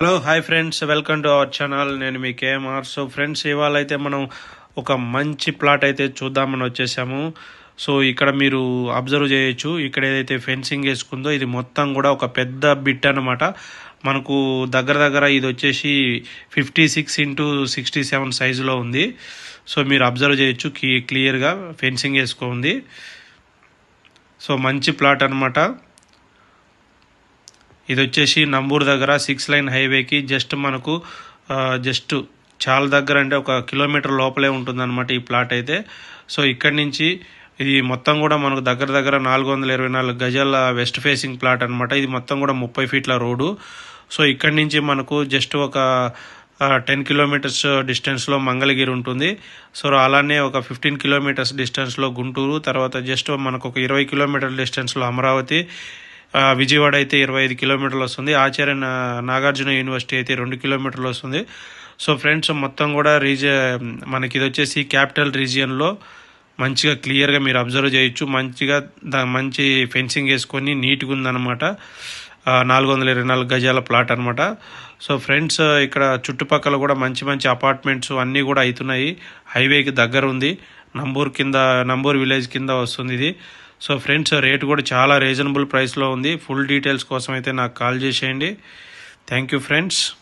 Hello hi friends welcome to our channel నేను మీ KMR so friends ఇవాళ అయితే మనం ఒక మంచి ప్లాట్ అయితే చూద్దామని వచ్చేసాము. సో ఇక్కడ మీరు అబ్జర్వ్ చేయొచ్చు. ఇక్కడ ఏదైతే ఫెన్సింగ్ వేసుకుందో ఇది మొత్తం కూడా ఒక పెద్ద బిట్ అనమాట మనకు దగ్గర దగ్గర ఇది వచ్చేసి fifty six into sixty seven సైజులో ఉంది. సో మీరు అబ్జర్వ్ చేయొచ్చు. క్లియర్గా ఫెన్సింగ్ వేసుకుంది సో మంచి ప్లాట్ అనమాట ఇది వచ్చేసి నంబూరు దగ్గర సిక్స్ లైన్ హైవేకి జస్ట్ మనకు జస్ట్ చాలా దగ్గర అంటే ఒక కిలోమీటర్ లోపలే ఉంటుందన్నమాట ఈ ప్లాట్ అయితే. సో ఇక్కడి నుంచి ఇది మొత్తం కూడా మనకు దగ్గర దగ్గర నాలుగు వందల ఇరవై నాలుగు గజాల వెస్ట్ ఫేసింగ్ ప్లాట్ అనమాట ఇది మొత్తం కూడా ముప్పై ఫీట్ల రోడ్డు. సో ఇక్కడి నుంచి మనకు జస్ట్ ఒక టెన్ కిలోమీటర్స్ డిస్టెన్స్లో మంగళగిరి ఉంటుంది. సో అలానే ఒక ఫిఫ్టీన్ కిలోమీటర్స్ డిస్టెన్స్లో గుంటూరు తర్వాత జస్ట్ మనకు ఒక ఇరవై కిలోమీటర్ డిస్టెన్స్లో అమరావతి. విజయవాడ అయితే ఇరవై ఐదు కిలోమీటర్లు వస్తుంది. ఆచార్య నాగార్జున యూనివర్సిటీ అయితే రెండు కిలోమీటర్లు వస్తుంది. సో ఫ్రెండ్స్ మొత్తం కూడా రీజ మనకి ఇది వచ్చేసి క్యాపిటల్ రీజియన్లో మంచిగా క్లియర్గా మీరు అబ్జర్వ్ చేయొచ్చు. మంచిగా దా మంచి ఫెన్సింగ్ వేసుకొని నీట్గా ఉందన్నమాట. నాలుగు వందల ఇరవై నాలుగు గజాల ప్లాట్ అనమాట సో ఫ్రెండ్స్ ఇక్కడ చుట్టుపక్కల కూడా మంచి మంచి అపార్ట్మెంట్స్ అన్నీ కూడా అవుతున్నాయి. హైవేకి దగ్గర ఉంది. నంబూర్ కింద నంబూర్ విలేజ్ కింద వస్తుంది ఇది. సో ఫ్రెండ్స్ రేట్ కూడా చాలా రీజనబుల్ ప్రైస్లో ఉంది. ఫుల్ డీటెయిల్స్ కోసం అయితే నాకు కాల్ చేసేయండి. Thank you friends.